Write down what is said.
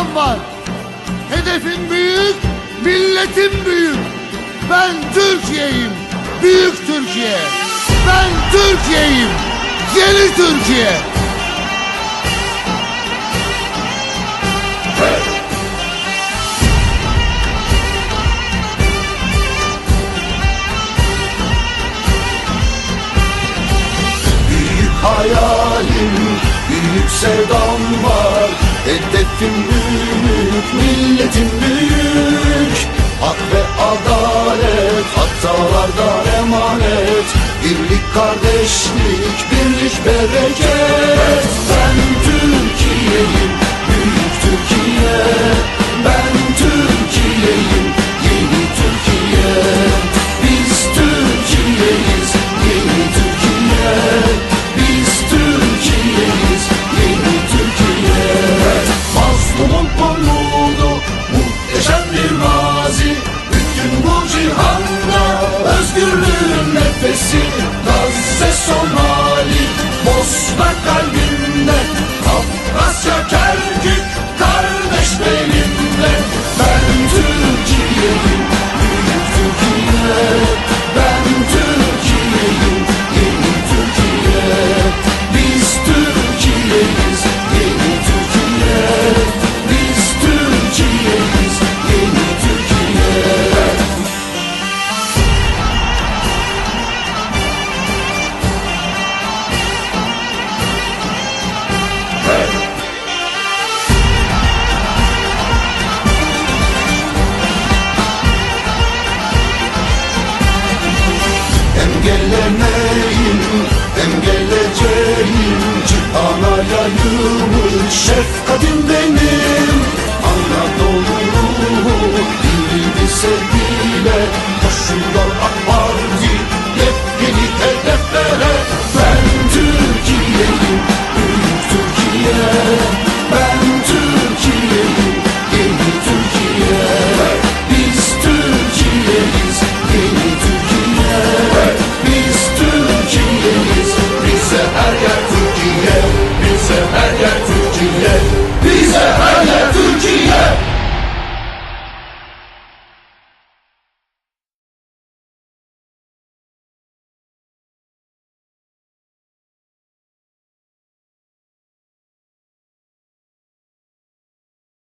sevdam var. Hedefim büyük, milletim büyük. Ben Türkiye'yim, büyük Türkiye. Ben Türkiye'yim, yeni Türkiye. Büyük hayalim, büyük sevdam var Hedefim büyük, milletim büyük. Hak ve adalet, hatalardan emanet. Birlik, kardeşlik, birlik, bereket. Ben Türkiye'yim, özgürlüğün nefesi Gazze Somali, alayım Şefkatim benim. Anadolu'yu gibi sev